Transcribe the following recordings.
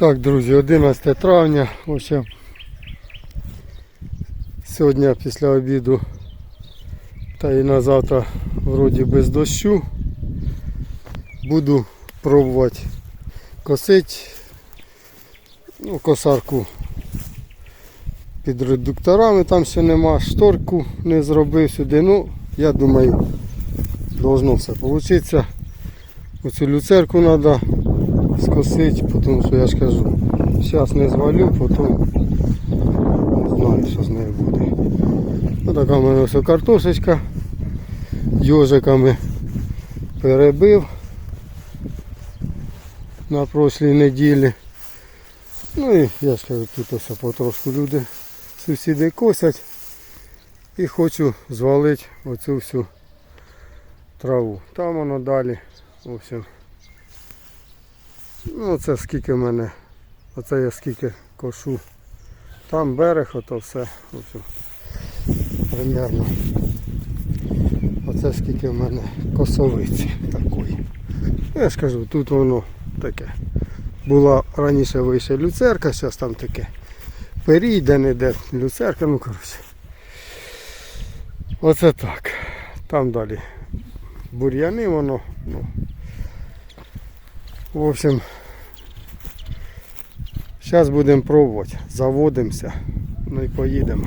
Так, друзі, 11 травня. Общем, сьогодні після обіду та і на завтра вроді без дощу. Буду пробувати косити. Ну, косарку під редукторами там ще нема, шторку не зробив сюди. Ну, я думаю, должно все вийти. Оцю люцерку треба скосити, тому що я ж кажу, зараз не звалю, потім не знаю, що з нею буде. Ось така в мене ось картошечка. Йожиками перебив на прошлій неділі. Ну і я ж кажу, тут ось потрошку люди, сусіди косять і хочу звалити оцю всю траву. Там воно далі. В общем. Ну це скільки в мене. Оце я скільки кошу. Там берег, ото все. Общем, примерно. Оце скільки в мене косовиці такої. Я ж кажу, тут воно таке. Була раніше вище люцерка, зараз там таке. Перійде, не де люцерка, ну коротше. Оце так. Там далі бур'яни воно. Ну. В общем, зараз будемо пробувати. Заводимося. Ну і поїдемо.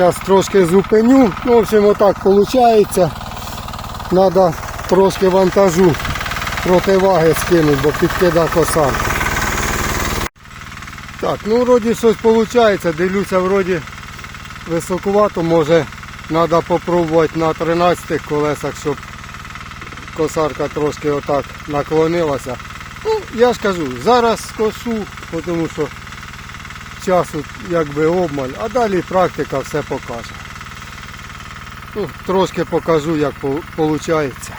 Зараз трошки зупиню. Ну, в общем, отак виходить. Треба трошки вантажу противаги скинути, бо підкида косарку. Так, ну вроді щось виходить. Дивлюся, вроді високувато, може треба спробувати на 13 колесах, щоб косарка трошки отак наклонилася. Ну, я ж кажу, зараз кошу, тому що часу якби обмаль, а далі практика все покаже. Ну, трошки покажу, як виходить.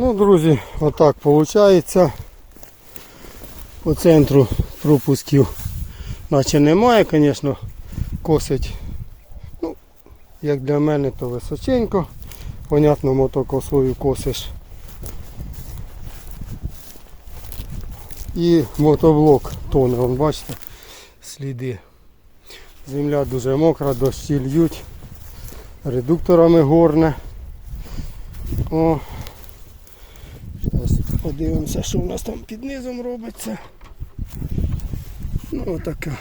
Ну, друзі, отак виходить. По центру пропусків наче немає, звісно, косить. Ну, як для мене, то височенько. Понятно, мотокосою косиш. І мотоблок тоне, вон бачите, сліди. Земля дуже мокра, дощі льють. Редукторами горне. О. Подивимося, що у нас там під низом робиться. Ну, така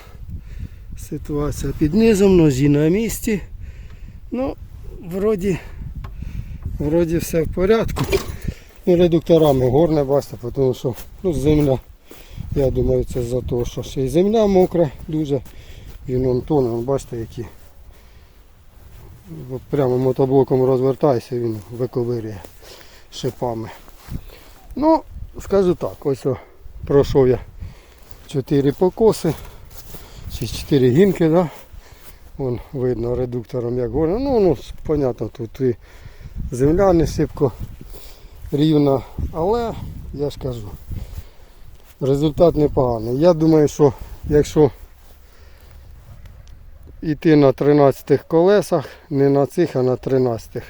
ситуація під низом, ножі на місці. Ну, вроді, вроді все в порядку. І редукторами горне, бачите, тому що ну, земля, я думаю, це за те, що ще й земля мокра дуже. Він тоне, бачите, які. Прямо мотоблоком розвертайся, він виковирює шипами. Ну, скажу так, ось пройшов я 4 покоси, чи 4 гінки, да? Вон видно редуктором як горно. Ну, ну, понятно, тут і земля не сипко рівна, але я ж кажу, результат непоганий. Я думаю, що якщо йти на 13 колесах, не на цих, а на 13.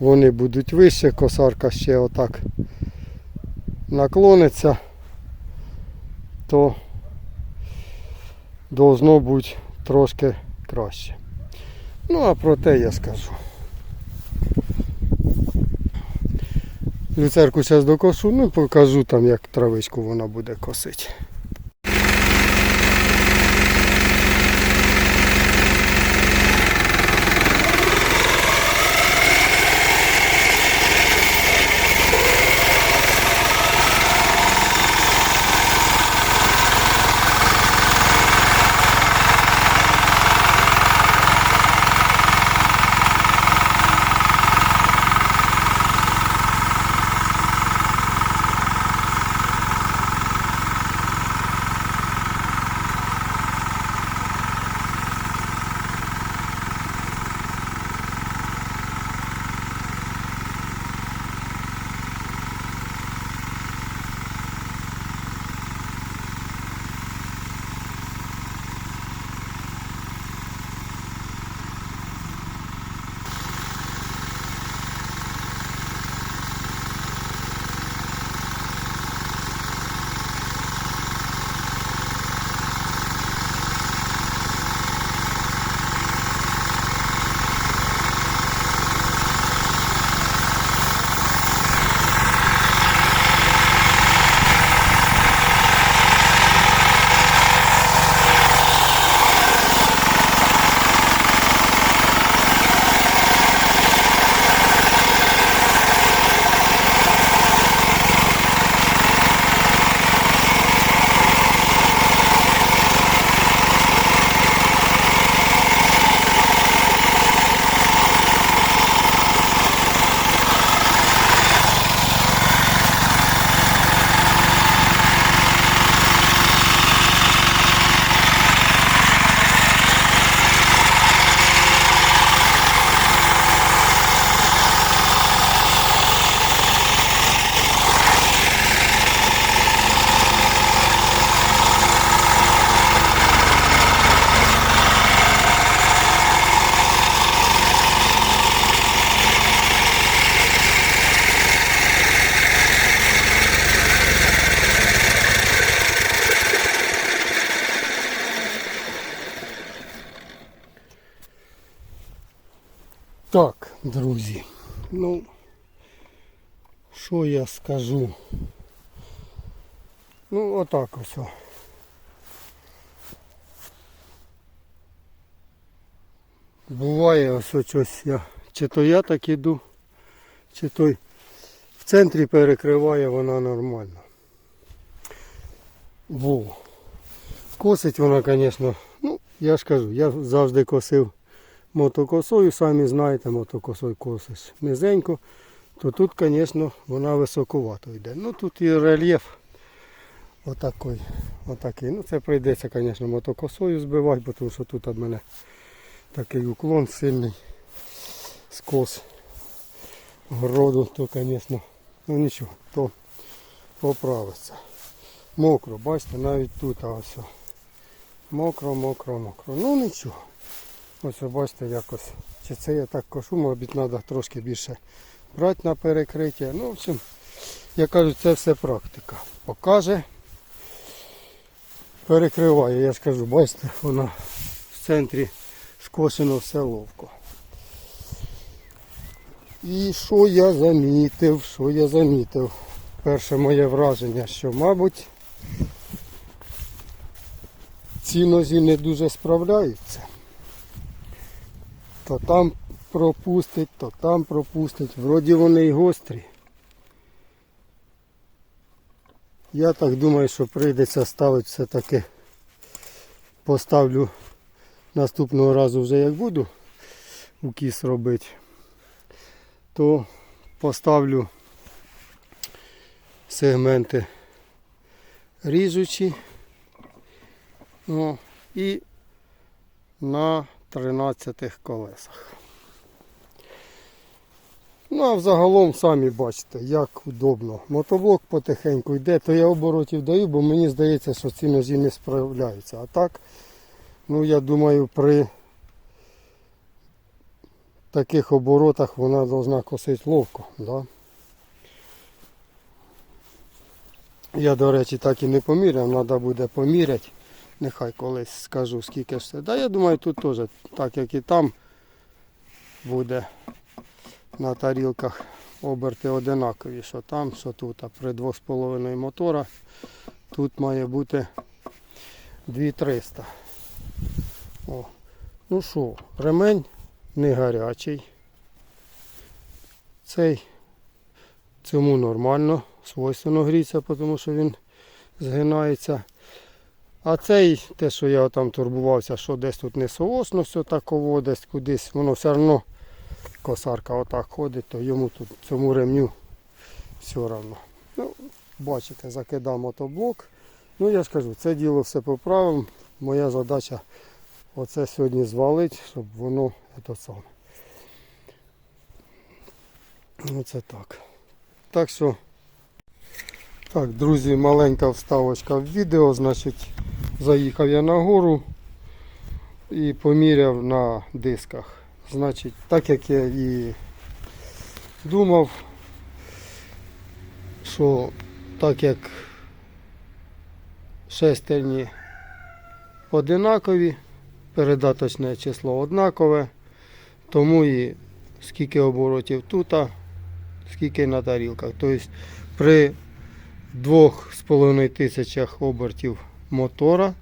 Вони будуть вище, косарка ще отак наклониться, то должно бути трошки краще. Ну а про те я скажу. Люцерку зараз докосу, ну покажу там, як травичку вона буде косити. Друзі, ну, що я скажу? Ну, отак ось. Буває ось ось щось я. Чи то я так іду, чи той в центрі перекриває вона нормально. Во. Косить вона, звісно, ну, я ж кажу, я завжди косив мотокосою, самі знаєте, мотокосою косиш низенько, то тут, звісно, вона високовато йде. Ну тут і рельєф отакий. отакий. Ну це прийдеться, звісно, мотокосою збивати, бо тому що тут від мене такий уклон сильний скос городу, то, звісно, Ну нічого, то поправиться. Мокро, бачите, навіть тут ось. Мокро, мокро, мокро. Ну нічого. Ось ви бачите якось. Чи це я так кошу, мабуть, треба трошки більше брати на перекриття. Ну, в общем, я кажу, це все практика. Покаже. Перекриває, я ж кажу, бачите, вона в центрі скошено все ловко. І що я замітив, що я замітив? Перше моє враження, що, мабуть, ці нозі не дуже справляються. То там пропустить, то там пропустить. Вроді вони й гострі. Я так думаю, що прийдеться ставити все-таки. Поставлю наступного разу вже як буду укіс робити, то поставлю сегменти ріжучі. Ну, і на 13 колесах. Ну, а взагалом самі бачите, як удобно. Мотоблок потихеньку йде, то я оборотів даю, бо мені здається, що ці ножі не справляються. А так, ну я думаю, при таких оборотах вона повинна косити ловко. Да? Я, до речі, так і не поміряв, треба буде поміряти. Нехай колись скажу, скільки ж це. Да, я думаю, тут теж, так як і там, буде на тарілках оберти одинакові, що там, що тут. А при 2,5 мотора тут має бути 2300. О. Ну що, ремень не гарячий. Цей цьому нормально, свойственно гріться, тому що він згинається. А цей, те, що я там турбувався, що десь тут не соосно все таково, десь кудись, воно все одно косарка отак ходить, то йому тут цьому ремню все одно. Ну, бачите, закидав мотоблок. Ну я ж кажу, це діло все поправимо. Моя задача оце сьогодні звалити, щоб воно це саме. Оце так. Так що, так, друзі, маленька вставочка в відео, значить, заїхав я на гору і поміряв на дисках. Значить, так як я і думав, що так як шестерні одинакові, передаточне число однакове, тому і скільки оборотів тут, скільки на тарілках. Тобто при 2,5 тисячах обертів мотора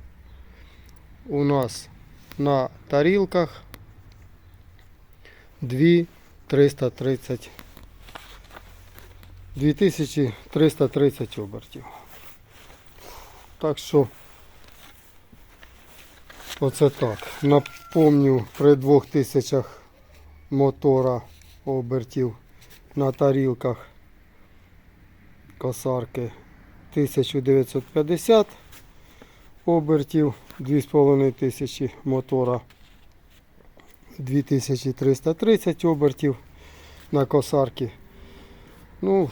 у нас на тарілках 2330 2330 обертів. Так що оце так. Напомню, при 2000 мотора обертів на тарілках косарки 1950 обертів, 2500 мотора 2330 обертів на косарки. Ну,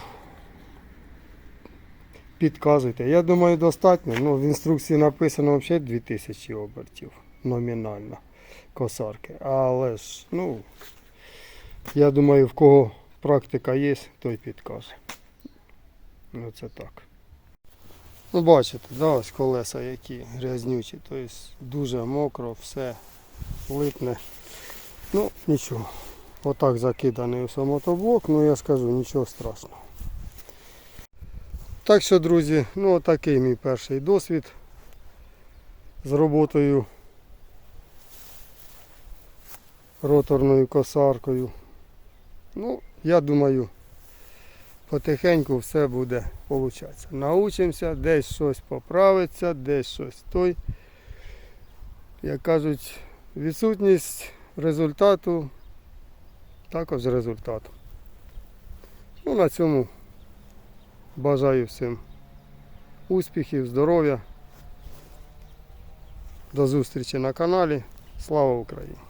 підказуйте. Я думаю, достатньо. Ну, в інструкції написано взагалі 2000 обертів номінально косарки. Але ж, ну, я думаю, в кого практика є, той підкаже. Ну це так. Ну бачите, да, ось колеса які грязнючі, тобто дуже мокро, все липне. Ну нічого. Отак закиданий у мотоблок, ну я скажу, нічого страшного. Так що, друзі, ну отакий мій перший досвід з роботою роторною косаркою. Ну, я думаю, потихеньку все буде получатися. Научимося, десь щось поправиться, десь щось той. Як кажуть, відсутність результату також результат. Ну, на цьому бажаю всім успіхів, здоров'я. До зустрічі на каналі. Слава Україні!